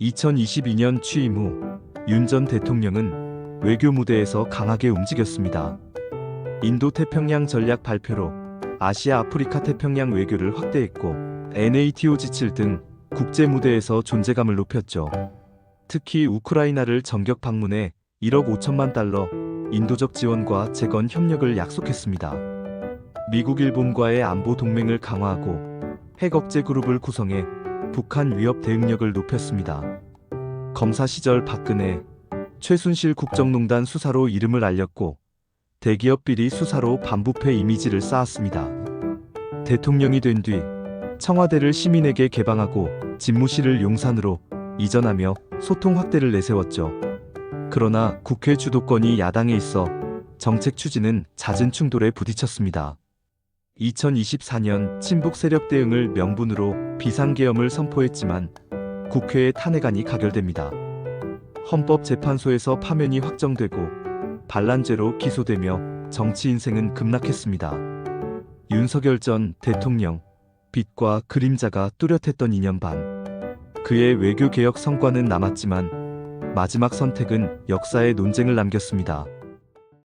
2022년 취임 후 윤 전 대통령은 외교 무대에서 강하게 움직였습니다. 인도 태평양 전략 발표로 아시아 아프리카 태평양 외교를 확대했고 NATO 지칠 등 국제 무대에서 존재감을 높였죠. 특히 우크라이나를 정격 방문해 1억 5천만 달러 인도적 지원과 재건 협력을 약속했습니다. 미국 일본과의 안보 동맹을 강화하고 핵 억제 그룹을 구성해 북한 위협 대응력을 높였습니다. 검사 시절 박근혜, 최순실 국정농단 수사로 이름을 알렸고 대기업 비리 수사로 반부패 이미지를 쌓았습니다. 대통령이 된 뒤 청와대를 시민에게 개방하고 집무실을 용산으로 이전하며 소통 확대를 내세웠죠. 그러나 국회 주도권이 야당에 있어 정책 추진은 잦은 충돌에 부딪혔습니다. 2024년 친북 세력 대응을 명분으로 비상계엄을 선포했지만 국회의 탄핵안이 가결됩니다. 헌법재판소에서 파면이 확정되고 반란죄로 기소되며 정치 인생은 급락했습니다. 윤석열 전 대통령 빛과 그림자가 뚜렷했던 2년 반. 그의 외교 개혁 성과는 남았지만 마지막 선택은 역사의 논쟁을 남겼습니다.